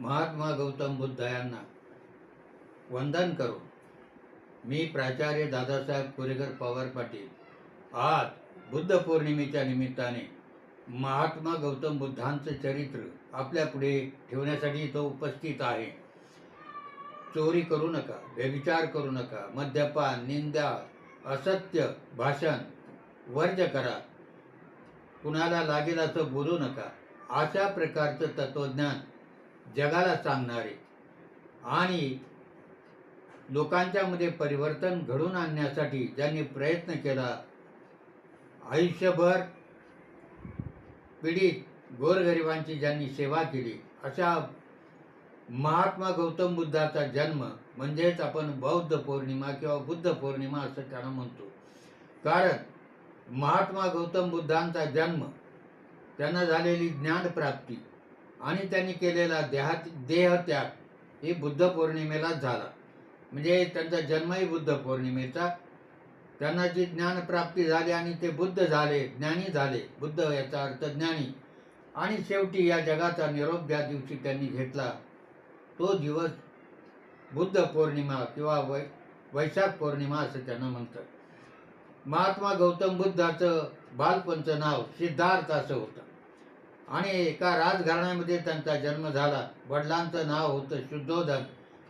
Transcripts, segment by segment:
महात्मा गौतम बुद्ध यांना वंदन करू मी प्राचार्य दादासाहेब कोरेकर पवार पाटील आज बुद्ध पौर्णिमेच्या निमित्ताने महात्मा गौतम बुद्धांचं चरित्र आपल्यापुढे ठेवण्यासाठी तो उपस्थित आहे. चोरी करू नका व्यभिचार करू नका मद्यपान निंदा असत्य भाषण वर्ज करा. कुणाला लागेल असं बोलू नका. अशा प्रकारचं तत्वज्ञान जगाला सांगणारे आणि लोकांच्यामध्ये परिवर्तन घडून आणण्यासाठी ज्यांनी प्रयत्न केला आयुष्यभर पीडित गोरगरिबांची ज्यांनी सेवा केली अशा महात्मा गौतम बुद्धाचा जन्म म्हणजेच आपण बौद्ध पौर्णिमा किंवा बुद्ध पौर्णिमा असं त्यांना म्हणतो. कारण महात्मा गौतम बुद्धांचा जन्म त्यांना झालेली ज्ञानप्राप्ती आणि त्यांनी केलेला देहात देहत्याग हे बुद्ध पौर्णिमेलाच झाला. म्हणजे त्यांचा जन्मही बुद्ध पौर्णिमेचा. त्यांना जी ज्ञानप्राप्ती झाली आणि ते बुद्ध झाले ज्ञानी झाले. बुद्ध याचा अर्थ ज्ञानी. आणि शेवटी या जगाचा निरोप ज्या दिवशी त्यांनी घेतला तो दिवस बुद्ध पौर्णिमा किंवा वै वैशाख पौर्णिमा असं त्यांना म्हणतात. महात्मा गौतम बुद्धाचं बालपणचं नाव सिद्धार्थ असं होतं. आणि एका राजघराण्यामध्ये त्यांचा जन्म झाला. वडिलांचं नाव होतं शुद्धोधन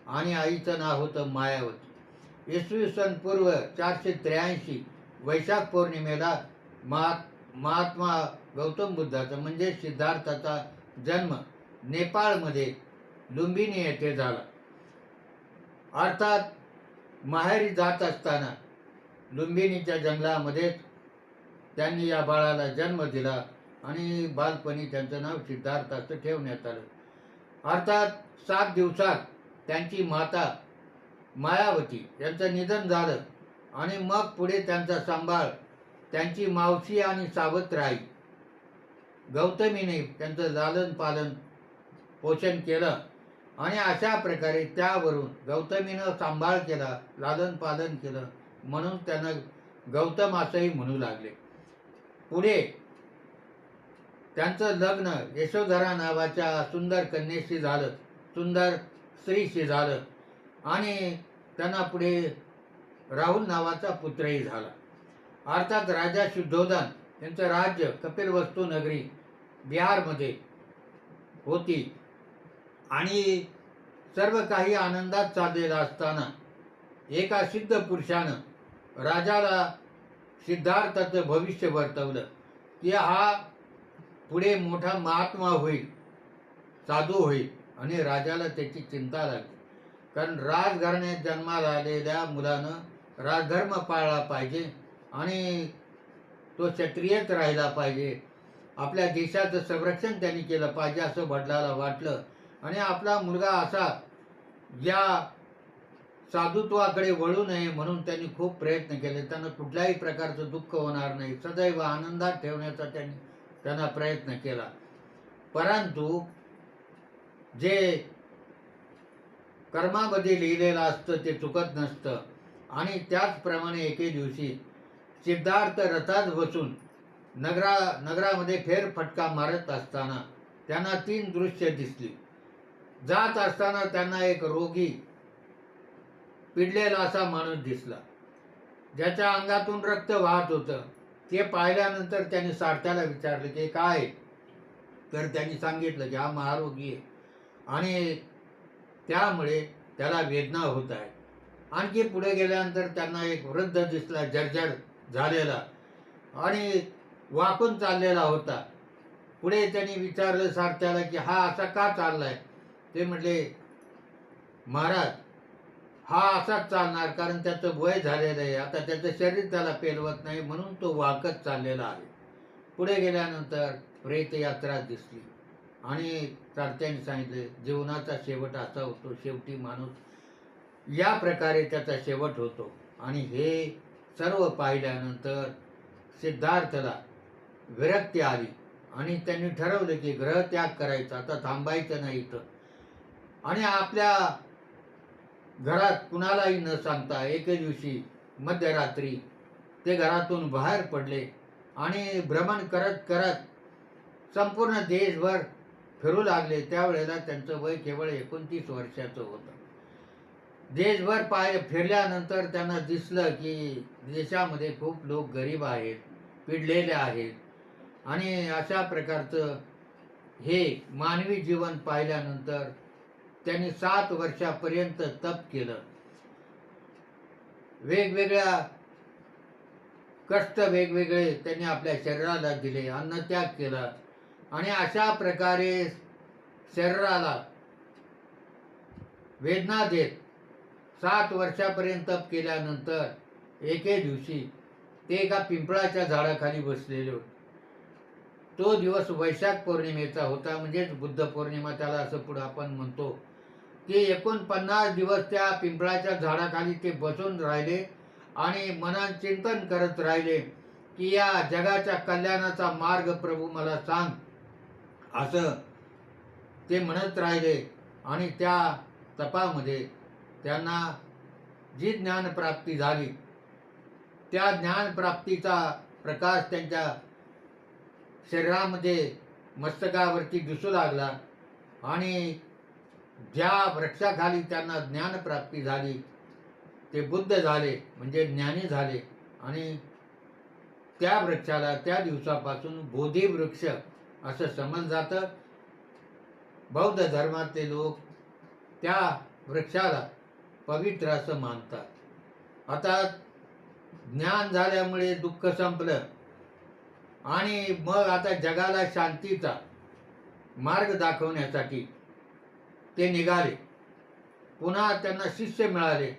आणि आईचं नाव होतं मायावती. इसवी सन पूर्व चारशे त्र्याऐंशी वैशाख पौर्णिमेला महात महात्मा गौतम बुद्धाचा म्हणजे सिद्धार्थाचा जन्म नेपाळमध्ये लुंबिनी येथे झाला. अर्थात माहेरी जात असताना लुंबिनीच्या जंगलामध्येच त्यांनी या बाळाला जन्म दिला. आणि बालपणी त्यांचं नाव सिद्धार्थ असं ठेवण्यात आलं. अर्थात सात दिवसात त्यांची माता मायावती यांचं निधन झालं आणि मग पुढे त्यांचा सांभाळ त्यांची मावशी आणि सावत्राई गौतमीने त्यांचं लालन पालन पोषण केलं आणि अशा प्रकारे त्यावरून गौतमीनं सांभाळ केला लालन पालन केलं म्हणून त्यांना गौतम असंही म्हणू लागले. पुढे त्यांचं लग्न यशोधरा नावाच्या सुंदर कन्येशी झालं सुंदर स्त्रीशी झालं आणि त्यांना पुढे राहुल नावाचा पुत्रही झाला. अर्थात राजा शुद्धोधन यांचं राज्य कपिलवस्तू नगरी बिहारमध्ये होती आणि सर्व काही आनंदात चाललेलं असताना एका सिद्ध पुरुषानं राजाला सिद्धार्थाचं भविष्य वर्तवलं. की हा पुढे मोठा महात्मा होईल साधू होईल आणि राजाला त्याची चिंता लागली. कारण राजघराण्यात जन्माला आलेल्या मुलानं राजधर्म पाळला पाहिजे आणि तो क्षत्रियच राहिला पाहिजे. आपल्या देशाचं संरक्षण त्यांनी केलं पाहिजे असं वडिलाला वाटलं. आणि आपला मुलगा असा या साधुत्वाकडे वळू नये म्हणून त्यांनी खूप प्रयत्न केले. त्यांना कुठल्याही प्रकारचं दुःख होणार नाही. सदैव आनंदात ठेवण्याचा त्यांनी त्यांना प्रयत्न केला. परंतु जे कर्मामध्ये लिहिलेलं असतं ते चुकत नसतं. आणि त्याचप्रमाणे एके दिवशी सिद्धार्थ रथात बसून नगरा नगरामध्ये फेरफटका मारत असताना त्यांना तीन दृश्य दिसली. जात असताना त्यांना एक रोगी पिडलेला असा माणूस दिसला. ज्याच्या अंगातून रक्त वाहत होतं. ते पाहिल्यानंतर त्यांनी सारथ्याला विचारलं की काय तर त्यांनी सांगितलं की हा महारोगी आहे. आणि त्यामुळे त्याला वेदना होत आहे. आणखी पुढे गेल्यानंतर त्यांना एक वृद्ध दिसला जर्जर झालेला. आणि वाकून चाललेला होता. पुढे त्यांनी विचारलं सारथ्याला की हा असा का चाललाय? ते म्हटले महाराज हा असाच चालणार कारण त्याचं वय झालेलं आहे. आता त्याचं शरीर त्याला पेलवत नाही म्हणून तो वाकत चाललेला आहे. पुढे गेल्यानंतर प्रेतयात्रा दिसली. आणि चारत्याने सांगितले जीवनाचा शेवट असा होतो शेवटी माणूस या प्रकारे त्याचा शेवट होतो. आणि हे सर्व पाहिल्यानंतर सिद्धार्थला विरक्ती आली. आणि त्यांनी ठरवलं की ग्रह त्याग करायचा. आता थांबायचं नाही इथं. आणि आपल्या घरात कुणालाही न सांगता एके दिवशी मध्यरात्री ते घरातून बाहेर पडले आणि भ्रमण करत करत संपूर्ण देशभर फिरू लागले. त्यावेळेला त्यांचं वय केवळ एकोणतीस वर्षाचं होतं. देशभर पाय फिरल्यानंतर त्यांना दिसलं की देशामध्ये खूप लोक गरीब आहेत पिडलेले आहेत आणि अशा प्रकारचं हे मानवी जीवन पाहिल्यानंतर त्यांनी सात वर्षापर्यंत तप केलं. वेगवेगळ्या कष्ट वेगवेगळे त्यांनी आपल्या शरीराला दिले अन्नत्याग केला. आणि अशा प्रकारे शरीराला वेदना देत सात वर्षापर्यंत तप केल्यानंतर एके दिवशी ते एका पिंपळाच्या झाडाखाली बसलेले. होते तो दिवस वैशाख पौर्णिमेचा होता म्हणजेच बुद्ध पौर्णिमा त्याला असं पुढं आपण म्हणतो. ते एकोणपन्नास दिवस त्या पिंपळाच्या झाडाखाली ते बसून राहिले आणि मनात चिंतन करत राहिले की या जगाच्या कल्याणाचा मार्ग प्रभू मला सांग. असं ते म्हणत राहिले आणि त्या तपामध्ये त्यांना जी ज्ञानप्राप्ती झाली त्या ज्ञानप्राप्तीचा प्रकाश त्यांच्या शरीरामध्ये मस्तकावरती दिसू लागला आणि ज्या वृक्षाखाली त्यांना ज्ञानप्राप्ती झाली ते बुद्ध झाले म्हणजे ज्ञानी झाले. आणि त्या वृक्षाला त्या दिवसापासून बोधी वृक्ष असं समजलं जातं. बौद्ध धर्मातले लोक त्या वृक्षाला पवित्र असं मानतात. आता ज्ञान झाल्यामुळे दुःख संपलं. आणि मग आता जगाला शांतीचा मार्ग दाखवण्यासाठी ते निघाले. पुन्हा त्यांना शिष्य मिळाले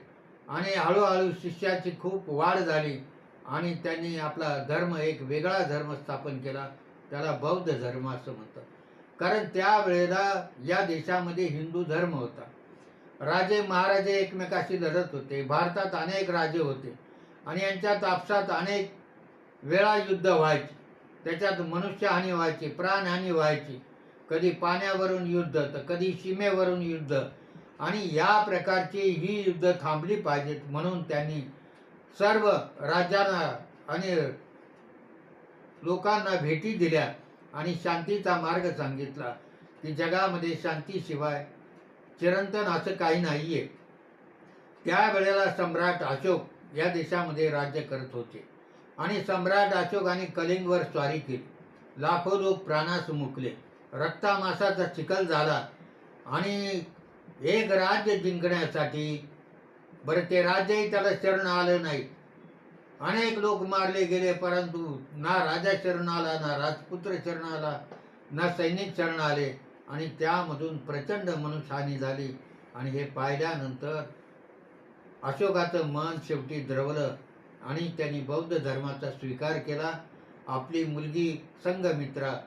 आणि हळूहळू शिष्याची खूप वाढ झाली आणि त्यांनी आपला धर्म एक वेगळा धर्म स्थापन केला त्याला बौद्ध धर्म असं म्हणतात. कारण त्यावेळेला या देशामध्ये हिंदू धर्म होता. राजे महाराजे एकमेकाशी लढत होते भारतात अनेक राजे होते आणि यांच्यात आपसात अनेक वेळा युद्ध व्हायची. त्याच्यात मनुष्यहानी व्हायची प्राणहानी व्हायची. कधी पाण्यावरून युद्ध तर कधी सीमेवरून युद्ध. आणि या प्रकारची ही युद्ध थांबली पाहिजेत म्हणून त्यांनी सर्व राज्यांना आणि लोकांना भेटी दिल्या आणि शांतीचा मार्ग सांगितला. की जगामध्ये शांतीशिवाय चिरंतन असं काही नाहीये. त्यावेळेला सम्राट अशोक या देशामध्ये राज्य करत होते. आणि सम्राट अशोकाने कलिंगवर स्वारी केली. लाखो लोक प्राणास मुकले रक्तामासाचा चिखल झाला. आणि एक राज्य जिंकण्यासाठी बरं ते राज्यही त्याला शरण आलं नाही. अनेक लोक मारले गेले परंतु ना राजा शरण आला ना राजपुत्र शरण आला ना सैनिक शरण आले. आणि त्यामधून प्रचंड मनुष्यहानी झाली. आणि हे पाहिल्यानंतर अशोकाचं मन शेवटी द्रवलं आणि त्यांनी बौद्ध धर्माचा स्वीकार केला. आपली मुलगी संघमित्रा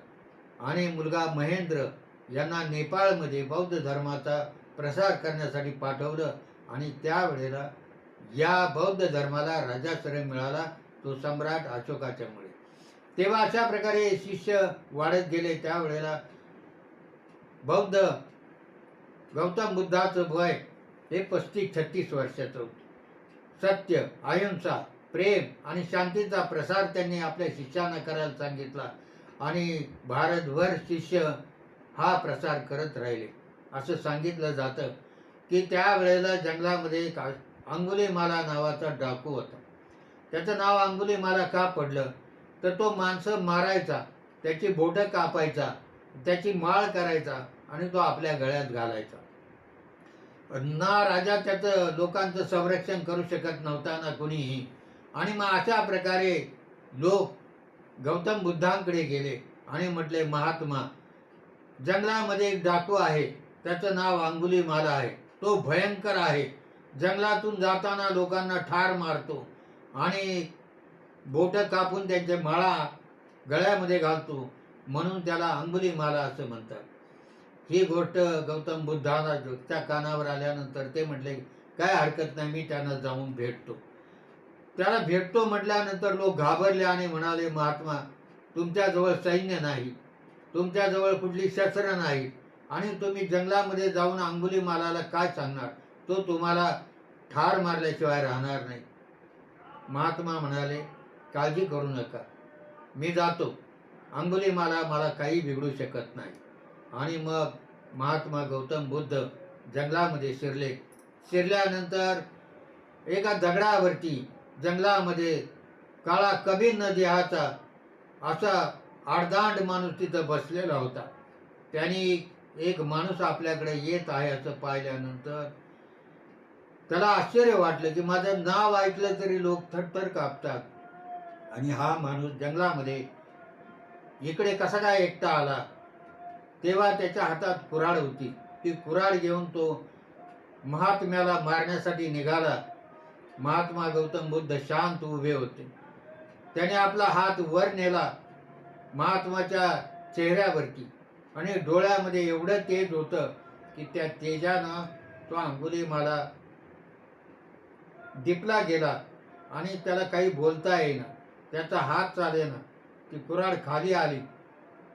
आणि मुलगा महेंद्र यांना नेपाळमध्ये बौद्ध धर्माचा प्रसार करण्यासाठी पाठवलं आणि त्यावेळेला या बौद्ध धर्माला राजाश्रय मिळाला तो सम्राट अशोकाच्यामुळे तेव्हा अशा प्रकारे शिष्य वाढत गेले. त्यावेळेला बौद्ध गौतम बुद्धाचं भय हे पस्तीस छत्तीस वर्षाचं होतं. सत्य अहिंसा प्रेम आणि शांतीचा प्रसार त्यांनी आपल्या शिष्यांना करायला सांगितला. आणि भारतभर शिष्य हा प्रसार करत राहिले. असं सांगितलं जातं की त्यावेळेला जंगलामध्ये एक अंगुलीमाला नावाचा डाकू होता. त्याचं नाव अंगुलीमाला का पडलं? तर तो माणसं मारायचा त्याची बोटं कापायचा त्याची माळ करायचा आणि तो आपल्या गळ्यात घालायचा. ना राजा त्याचं लोकांचं संरक्षण करू शकत नव्हता ना कुणीही. आणि मग अशा प्रकारे लोक गौतम बुद्धांकडे गेले आणि म्हटले महात्मा जंगलामध्ये एक डाकू आहे. त्याचं नाव अंगुली माला आहे. तो भयंकर आहे. जंगलातून जाताना लोकांना ठार मारतो आणि बोट कापून त्यांचे माळा गळ्यामध्ये घालतो म्हणून त्याला अंगुली माला असं म्हणतात. ही गोष्ट गौतम बुद्धाला त्या कानावर आल्यानंतर ते म्हटले काय हरकत नाही मी त्यांना जाऊन भेटतो. त्याला भेटतो म्हटल्यानंतर लोक घाबरले आणि म्हणाले महात्मा तुमच्याजवळ सैन्य नाही तुमच्याजवळ कुठली शस्त्र नाही आणि तुम्ही जंगलामध्ये जाऊन अंगुली मालाला काय सांगणार? तो तुम्हाला ठार मारल्याशिवाय राहणार नाही. महात्मा म्हणाले काळजी करू नका मी जातो. अंगुली माला मला काही बिघडू शकत नाही. आणि मग महात्मा गौतम बुद्ध जंगलामध्ये शिरले. शिरल्यानंतर एका दगडावरती जंगलामध्ये काळा कबीर नदी हाचा असा आडदांड माणूस तिथं बसलेला होता. त्यांनी एक माणूस आपल्याकडे येत आहे असं पाहिल्यानंतर त्याला आश्चर्य वाटलं की माझं नाव ऐकलं तरी लोक थरथर कापतात. आणि हा माणूस जंगलामध्ये इकडे कसा काय एकटा आला? तेव्हा त्याच्या हातात कुऱ्हाड होती. ती कुऱ्हाड घेऊन तो महात्म्याला मारण्यासाठी निघाला. महात्मा गौतम बुद्ध शांत उभे होते. त्याने आपला हात वर नेला महात्माच्या चेहऱ्यावरती. आणि डोळ्यामध्ये एवढं तेज होतं की त्या तेजानं तो अंगुलीमाला दिपला गेला आणि त्याला काही बोलता येईना. त्याचा हात चालेना ती कुराड खाली आली.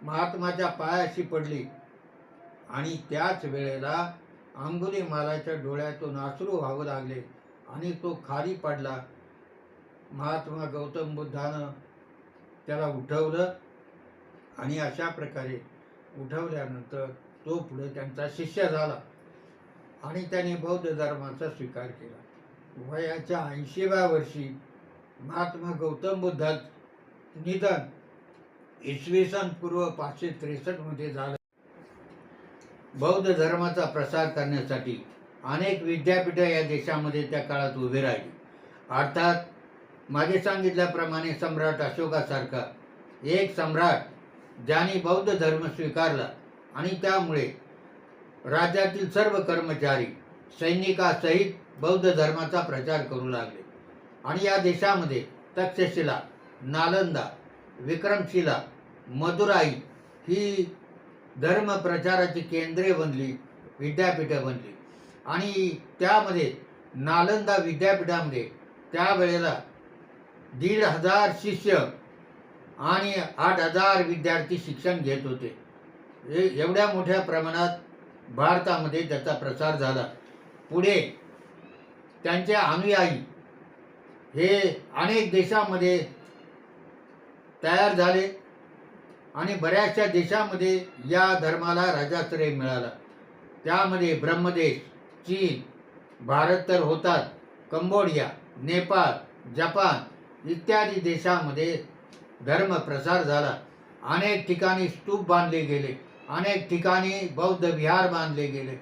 महात्माच्या पायाशी पडली. आणि त्याच वेळेला अंगुली मालाच्या डोळ्यातून आसरू व्हावं लागले. आणि तो खाली पडला. महात्मा गौतम बुद्धानं त्याला उठवलं आणि अशा प्रकारे उठवल्यानंतर तो पुढे त्यांचा शिष्य झाला आणि त्याने बौद्ध धर्माचा स्वीकार केला. वयाच्या ऐंशीव्या वर्षी महात्मा गौतम बुद्धाचं निधन इसवी सन पूर्व पाचशे त्रेसष्टमध्ये झालं. बौद्ध धर्माचा प्रसार करण्यासाठी अनेक विद्यापीठं या देशामध्ये त्या काळात उभी राहिली. अर्थात मागे सांगितल्याप्रमाणे सम्राट अशोकासारखा एक सम्राट ज्याने बौद्ध धर्म स्वीकारला आणि त्यामुळे राज्यातील सर्व कर्मचारी सैनिकासहित बौद्ध धर्माचा प्रचार करू लागले. आणि या देशामध्ये तक्षशिला नालंदा विक्रमशिला मदुराई ही धर्म प्रचाराची केंद्रे बनली विद्यापीठं बनली. आणि त्यामध्ये नालंदा विद्यापीठामध्ये त्यावेळेला दीड हजार शिष्य आणि आठ हजार विद्यार्थी शिक्षण घेत होते. हे एवढ्या मोठ्या प्रमाणात भारतामध्ये त्याचा प्रसार झाला. पुढे त्यांचे अनुयायी हे अनेक देशामध्ये तयार झाले आणि बऱ्याचशा देशामध्ये या धर्माला राजाश्रय मिळाला. त्यामध्ये ब्रह्मदेश चीन भारत तर होतात. कंबोडिया नेपाळ जपान इत्यादी देशामध्ये धर्म प्रसार झाला. अनेक ठिकाणी स्तूप बांधले गेले. अनेक ठिकाणी बौद्ध विहार बांधले गेले.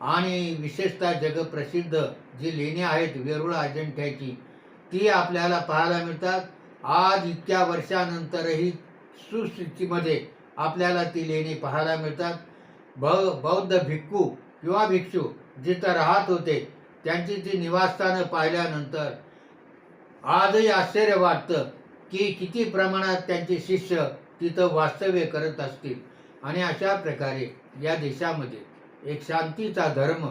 आणि विशेषतः जगप्रसिद्ध जी लेणी आहेत वेरूळ अजिंठ्याची ती आपल्याला पाहायला मिळतात. आज इतक्या वर्षानंतरही सुस्थितीमध्ये आपल्याला ती लेणी पाहायला मिळतात. भ बौद्ध भिक्खू किंवा भिक्षू जिथं राहत होते त्यांची ती निवासस्थानं पाहिल्यानंतर आजही आश्चर्य वाटतं की किती प्रमाणात त्यांचे शिष्य तिथं वास्तव्य करत असतील. आणि अशा प्रकारे या देशामध्ये एक शांतीचा धर्म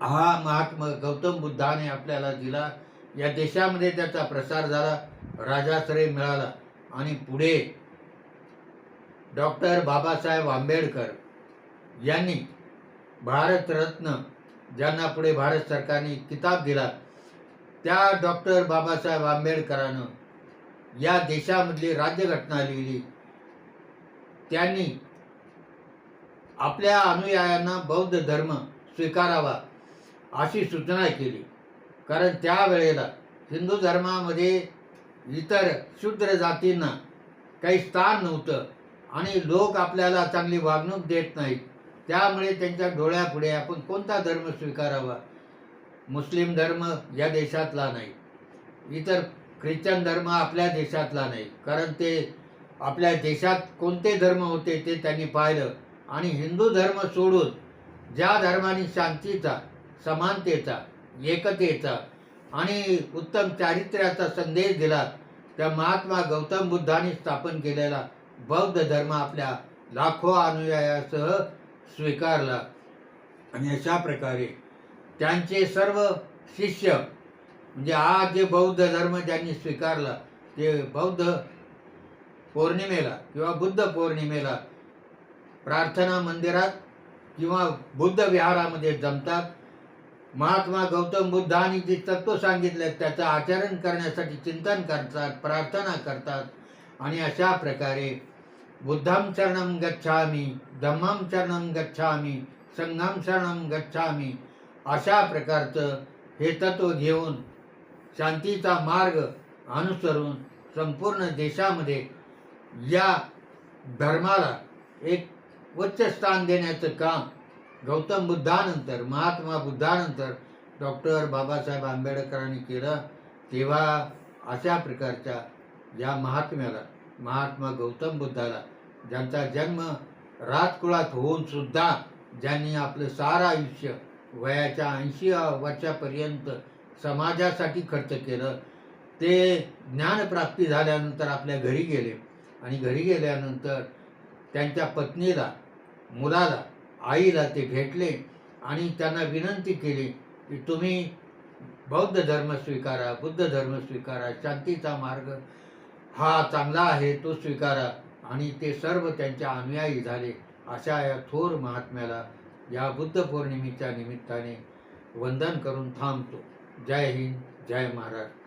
हा महात्मा गौतम बुद्धाने आपल्याला दिला. या देशामध्ये त्याचा प्रसार झाला राजाश्रय मिळाला आणि पुढे डॉक्टर बाबासाहेब आंबेडकर यांनी भारतरत्न ज्यांना पुढे भारत सरकारने किताब दिला त्या डॉक्टर बाबासाहेब आंबेडकरानं या देशामधली राज्यघटना लिहिली. त्यांनी आपल्या अनुयायांना बौद्ध धर्म स्वीकारावा अशी सूचना केली. कारण त्यावेळेला हिंदू धर्मामध्ये इतर शूद्र जातींना काही स्थान नव्हतं आणि लोक आपल्याला चांगली वागणूक देत नाहीत. त्यामुळे त्यांच्या डोळ्यापुढे आपण कोणता धर्म स्वीकारावा? मुस्लिम धर्म या देशातला नाही. इतर ख्रिश्चन धर्म आपल्या देशातला नाही. कारण ते आपल्या देशात कोणते धर्म होते ते त्यांनी पाहिलं. आणि हिंदू धर्म सोडून ज्या धर्माने शांतीचा समानतेचा एकतेचा आणि उत्तम चारित्र्याचा संदेश दिला त्या महात्मा गौतम बुद्धांनी स्थापन केलेला बौद्ध धर्म आपल्या लाखो अनुयायासह स्वीकारला. आणि अशा प्रकारे त्यांचे सर्व शिष्य म्हणजे आज जे बौद्ध धर्म ज्यांनी स्वीकारला ते बौद्ध पौर्णिमेला किंवा बुद्ध पौर्णिमेला प्रार्थना मंदिरात किंवा बुद्ध विहारामध्ये जमतात. महात्मा गौतम बुद्धांनी जे तत्व सांगितले त्याचं आचरण करण्यासाठी चिंतन करतात प्रार्थना करतात. आणि अशा प्रकारे बुद्धम शरणम गच्छामी धम्मम शरणम गच्छामी संघम शरणम गच्छामी अशा प्रकारचं हे तत्व घेऊन शांतीचा मार्ग अनुसरून संपूर्ण देशामध्ये या धर्माला एक उच्च स्थान देण्याचं काम गौतम बुद्धानंतर महात्मा बुद्धानंतर डॉक्टर बाबासाहेब आंबेडकरांनी केलं तेव्हा अशा प्रकारच्या या महात्म्याला महात्मा गौतम बुद्धाला ज्यांचा जन्म राजकुळात होऊन सुद्धा ज्यांनी आपलं सारं आयुष्य वयाच्या ऐंशी वर्षापर्यंत समाजासाठी खर्च केलं ते ज्ञानप्राप्ती झाल्यानंतर आपल्या घरी गेले. आणि घरी गेल्यानंतर त्यांच्या पत्नीला मुलाला आईला ते भेटले आणि त्यांना विनंती केली की तुम्ही बौद्ध धर्म स्वीकारा बुद्ध धर्म स्वीकारा शांतीचा मार्ग हा चांगला आहे तो स्वीकारा. आणि ते सर्व त्यांच्या अनुयायी झाले. अशा या थोर महात्म्याला या बुद्ध पौर्णिमेच्या निमित्ताने वंदन करून थांबतो. जय हिंद जय महाराष्ट्र.